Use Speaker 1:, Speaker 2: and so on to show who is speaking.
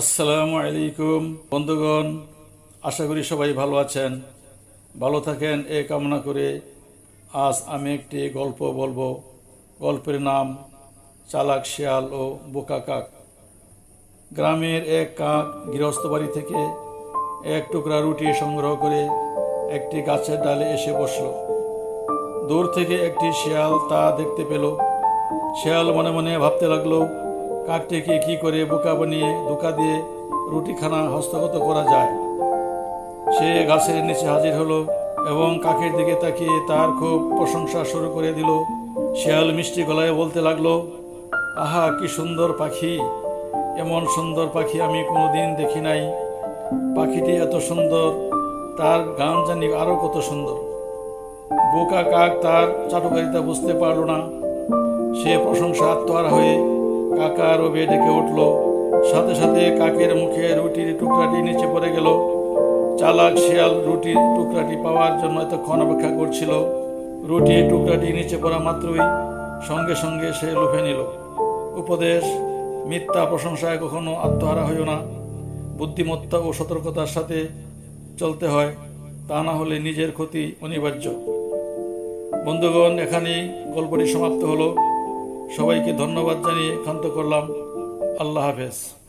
Speaker 1: আসসালামু আলাইকুম, বন্ধুগণ, আশা করি সবাই ভালো আছেন। ভালো থাকেন এ কামনা করে আজ আমি একটি গল্প বলব। গল্পের নাম চালাক শিয়াল ও বোকা কাক। গ্রামের এক কাক গৃহস্থ বাড়ি থেকে এক টুকরা রুটি সংগ্রহ করে একটি গাছের ডালে এসে বসল। দূর থেকে একটি শিয়াল তা দেখতে পেল। শিয়াল মনে মনে ভাবতে লাগল কাকটিকে কি করে বোকা বানিয়ে, ধোকা দিয়ে রুটিখানা হস্তগত করা যায়? সে গাছের নিচে হাজির হলো এবং কাকের দিকে তাকিয়ে তার খুব প্রশংসা শুরু করে দিল। শিয়াল মিষ্টি গলায় বলতে লাগল, আহা, কি সুন্দর পাখি! এমন সুন্দর পাখি আমি কোনোদিন দেখি নাই। পাখিটি এত সুন্দর, তার গান জানি আরও কত সুন্দর। বোকা কাক তার চাটুকারিতা বুঝতে পারল না। সে প্রশংসা আত্মহারা হয়ে কাকার ও ডেকে উঠল। সাথে সাথে কাকের মুখে রুটির টুকরাটি নিচে পড়ে গেল। চালাক শিয়াল রুটির টুকরাটি পাওয়ার জন্য এতক্ষণ অপেক্ষা করছিল। রুটির টুকরাটি নিচে পড়া মাত্রই সঙ্গে সঙ্গে সে লুফে নিল। উপদেশ, মিথ্যা প্রশংসায় কখনো আত্মহারা হইও না। বুদ্ধিমত্তা ও সতর্কতার সাথে চলতে হয়, তা না হলে নিজের ক্ষতি অনিবার্য। বন্ধুগণ, এখানেই গল্পটি সমাপ্ত হলো। সবাইকে ধন্যবাদ জানিয়ে ক্ষান্ত করলাম। আল্লাহ হাফেজ।